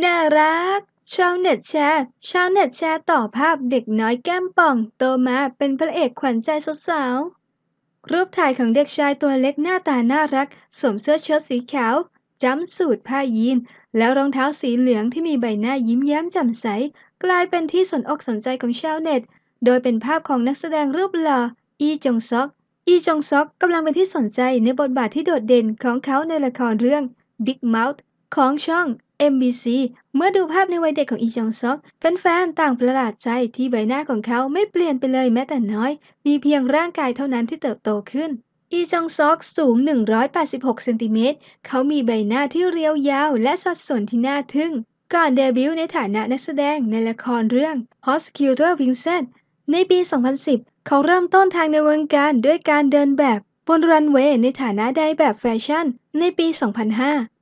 น่ารัก ชาวเน็ตแชร์ชาวเน็ตแชร์ต่อภาพเด็กน้อยแก้มป่อง โตมาเป็นพระเอกขวัญใจสาวๆรูปถ่ายของเด็กชายตัวเล็กหน้าตาน่ารัก สวมเสื้อเชิ้ตสีขาวจัมป์สูทผ้ายีน แล้วรองเท้าสีเหลืองที่มีใบหน้ายิ้มแย้มแจ่มใส กลายเป็นที่สนอกสนใจของชาวเน็ต โดยเป็นภาพของนักแสดงรูปหล่ออีจงซอก อีจงซอกกำลังเป็นที่สนใจในบทบาทที่โดดเด่นของเขาในละครเรื่อง Big Mouth ของช่อง MBC เมื่อดูภาพในวัยเด็กของอีจองซอกแฟนๆต่างประหลาดใจที่ใบหน้าของเขาไม่เปลี่ยนไปเลยแม้แต่น้อย มีเพียงร่างกายเท่านั้นที่เติบโตขึ้น อีจองซอกสูง 186 เซนติเมตร เขามีใบหน้าที่เรียวยาวและสัดส่วนที่น่าทึ่ง ก่อนเดบิวต์ในฐานะนักแสดงในละครเรื่อง Hospital Vincent ในปี 2010 เขาเริ่มต้นทางในวงการด้วยการเดินแบบบนรันเวย์ในฐานะไดแบบแฟชั่น ในปี 2005